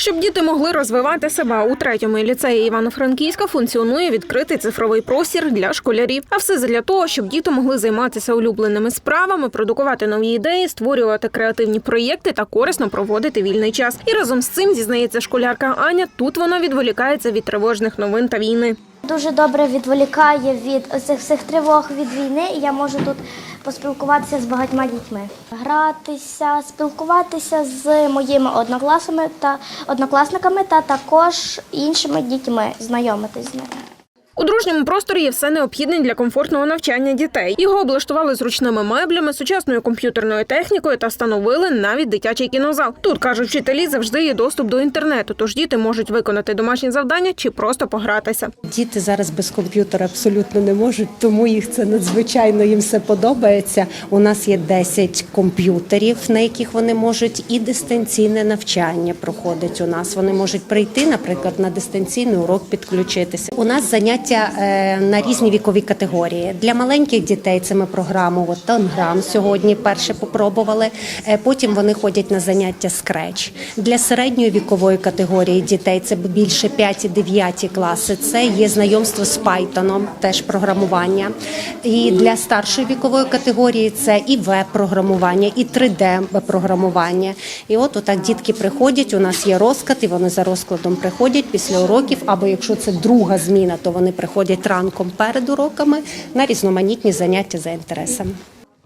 Щоб діти могли розвивати себе у третьому ліцеї Івано-Франківська функціонує відкритий цифровий простір для школярів. А все для того, щоб діти могли займатися улюбленими справами, продукувати нові ідеї, створювати креативні проєкти та корисно проводити вільний час. І разом з цим зізнається школярка Аня. Тут вона відволікається від тривожних новин та війни. Дуже добре відволікає від цих всіх тривог від війни, і я можу тут поспілкуватися з багатьма дітьми, гратися, спілкуватися з моїми однокласами та однокласниками, та також іншими дітьми, знайомитись з ними. У дружньому просторі є все необхідне для комфортного навчання дітей. Його облаштували зручними меблями, сучасною комп'ютерною технікою та встановили навіть дитячий кінозал. Тут кажуть, вчителі завжди є доступ до інтернету, тож діти можуть виконати домашні завдання чи просто погратися. Діти зараз без комп'ютера абсолютно не можуть, тому їх це надзвичайно їм все подобається. У нас є 10 комп'ютерів, на яких вони можуть і дистанційне навчання проходить. У нас вони можуть прийти, наприклад, на дистанційний урок підключитися. У нас заняття е, на різні вікові категорії. Для маленьких дітей це ми програму от, Танграм сьогодні перше попробували. Е, Потім вони ходять на заняття Scratch. Для середньої вікової категорії дітей це більше 5 і 9 класи. Це є знайомство з Python, теж програмування. І для старшої вікової категорії це і веб-програмування, і 3D-програмування. І от отак дітки приходять. У нас є розклад, і вони за розкладом приходять після уроків. Або якщо це друга зміна, то вони приходять ранком перед уроками на різноманітні заняття за інтересами.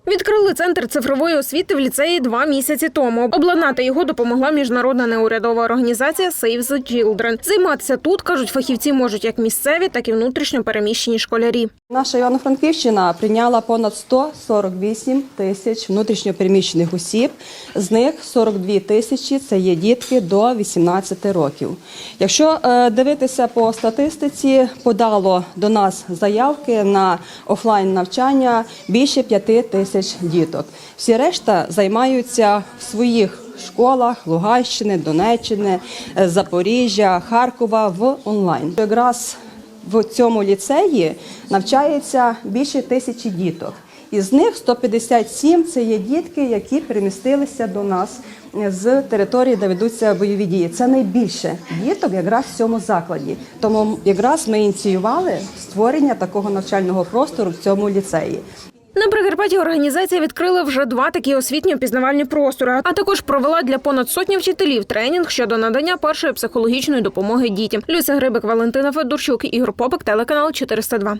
Відкрили центр цифрової освіти в ліцеї два місяці тому. Обладнати його допомогла міжнародна неурядова організація Save the Children. Займатися тут кажуть фахівці можуть як місцеві, так і внутрішньо переміщені школярі. Наша Івано-Франківщина прийняла понад 148 тисяч внутрішньопереміщених осіб. З них 42 тисячі це є дітки до 18 років. Якщо е, дивитися по статистиці, подало до нас заявки на офлайн навчання більше 5 тисяч діток. Всі решта займаються в своїх школах Луганщини, Донеччини, е, Запоріжжя, Харкова в онлайн. Якраз в цьому ліцеї навчається більше тисячі діток. Із них 157 – це є дітки, які перемістилися до нас з території, де ведуться бойові дії. Це найбільше діток якраз в цьому закладі. Тому якраз ми ініціювали створення такого навчального простору в цьому ліцеї. На Прикарпатті організація відкрила вже два такі освітньо-пізнавальні простори, а також провела для понад сотні вчителів тренінг щодо надання першої психологічної допомоги дітям. Люся Грибик, Валентина Федорчук, Ігор Попик, телеканал 402.